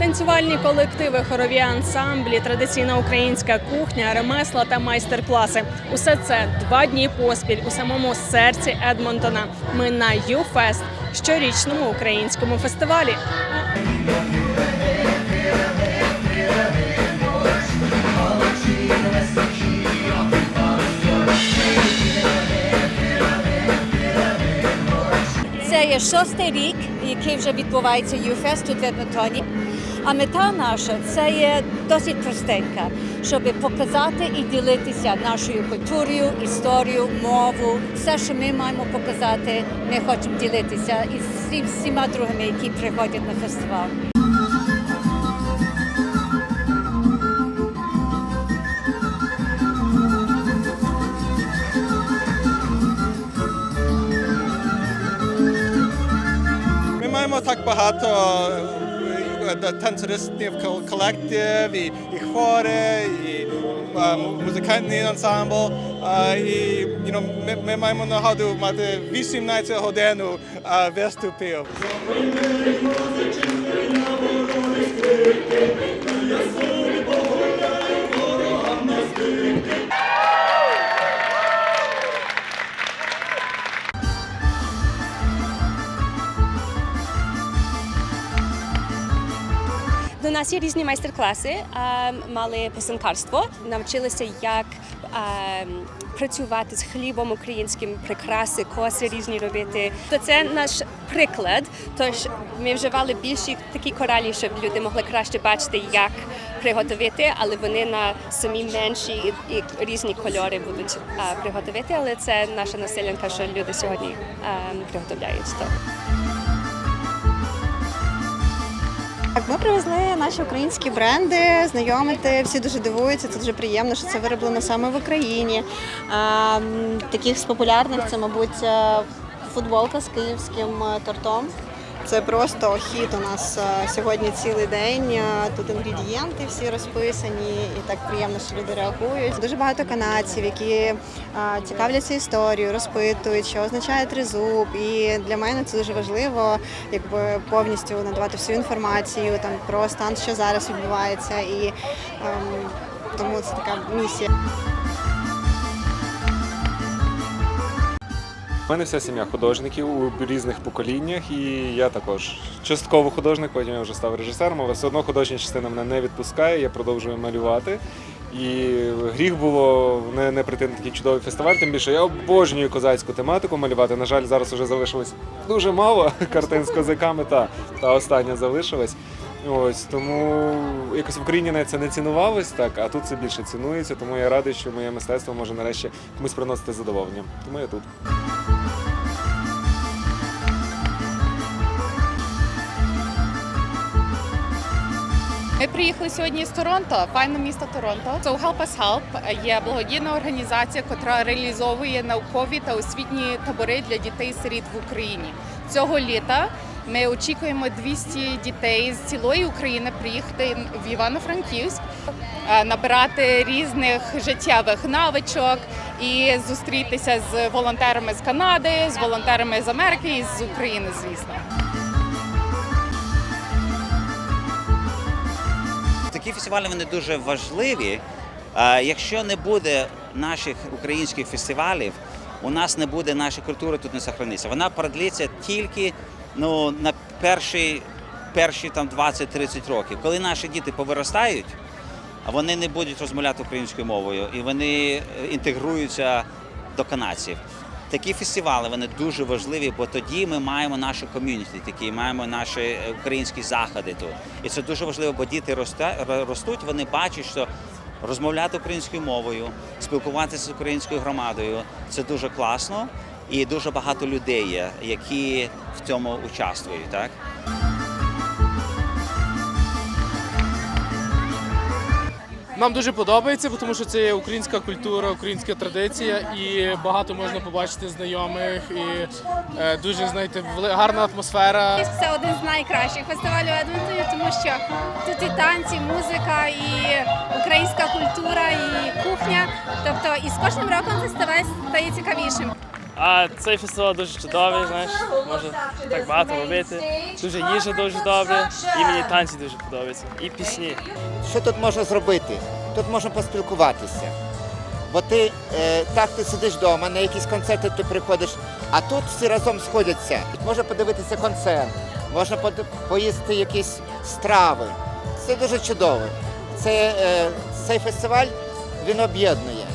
Танцювальні колективи, хорові ансамблі, традиційна українська кухня, ремесла та майстер-класи. Усе це два дні поспіль у самому серці Едмонтона. Ми на ЮФест, щорічному українському фестивалі. Це є шостий рік, який вже відбувається ЮФЕС тут в. А мета наша це є досить простенька, щоб показати і ділитися нашою культурою, історією, мову. Все, що ми маємо показати, ми хочемо ділитися із всі- всіма другими, які приходять на фестиваль. Маємо так багато е, танцюристів кол- колектив, і, і хори, і е, му- музикальний ансамбл. е, І you know, ми, ми маємо нагоду мати 18 годин е, виступів. До нас є різні майстер-класи. Мали писанкарство, навчилися, як працювати з хлібом українським, прикраси, коси різні робити. То це наш приклад. Тож ми вживали більші такі коралі, щоб люди могли краще бачити, як приготувати, але вони на самі менші і, і різні кольори будуть приготувати. Але це наша населенка, що люди сьогодні приготовляють. Так, ми привезли наші українські бренди, знайомити. Всі дуже дивуються. Це дуже приємно, що це вироблено саме в Україні. Таких з популярних це, мабуть, е, футболка з київським е, тортом. Це просто хід у нас е, сьогодні цілий день. Е, Тут інгредієнти всі розписані, і так приємно, що люди реагують. Дуже багато канадців, які е, цікавляться історією, розпитують, що означає тризуб. І для мене це дуже важливо, якби повністю надавати всю інформацію там про стан, що зараз відбувається, і ем, тому це така місія. У мене вся сім'я художників у різних поколіннях, і я також частково художник, потім я вже став режисером, але все одно художня частина мене не відпускає, я продовжую малювати. І гріх було не, не прийти на такий чудовий фестиваль, тим більше я обожнюю козацьку тематику малювати. На жаль, зараз вже залишилось дуже мало картин з козаками, та, та остання залишилась. Ось тому якось в Україні навіть це не цінувалось так, а тут це більше цінується. Тому я радий, що моє мистецтво може нарешті комусь приносити задоволення. Тому я тут. Ми приїхали сьогодні з Торонто, файне місто Торонто. So Help Us Help є благодійна організація, яка реалізовує наукові та освітні табори для дітей-сиріт в Україні. Цього літа ми очікуємо 200 дітей з цілої України приїхати в Івано-Франківськ, е, набирати різних життєвих навичок і зустрітися з волонтерами з Канади, з волонтерами з Америки і з України, звісно. Такі фестивалі вони дуже важливі. Якщо не буде наших українських фестивалів, у нас не буде нашої культури тут не сохраниться. Вона продлиться тільки ну, на перші, перші там 20-30 років. Коли наші діти повиростають, вони не будуть розмовляти українською мовою і вони е, інтегруються до канадців. Такі фестивалі вони дуже важливі, бо тоді ми маємо нашу ком'юніті, такі маємо наші е, українські заходи тут. І це дуже важливо, бо діти ростуть, вони бачать, що розмовляти українською мовою, спілкуватися з українською громадою це дуже класно, і дуже багато людей є, які в цьому участвують. Так? Нам дуже подобається, тому що це є українська культура, українська традиція, і багато можна побачити знайомих, і е, дуже знаєте, гарна атмосфера. Це один з найкращих фестивалів Едмонтоні, тому що тут і танці, і музика, і українська культура, і кухня. Тобто, і з кожним роком фестиваль стає цікавішим. А цей фестиваль дуже чудовий, знаєш, можна так багато робити. Дуже їжа дуже добре, і мені танці дуже подобаються. І пісні. Що тут можна зробити? Тут можна поспілкуватися. Бо ти е, так ти сидиш вдома, на якісь концерти ти приходиш, а тут всі разом сходяться. Можна подивитися концерт, можна поїсти якісь страви. Це дуже чудово. Це, е, цей фестиваль він об'єднує.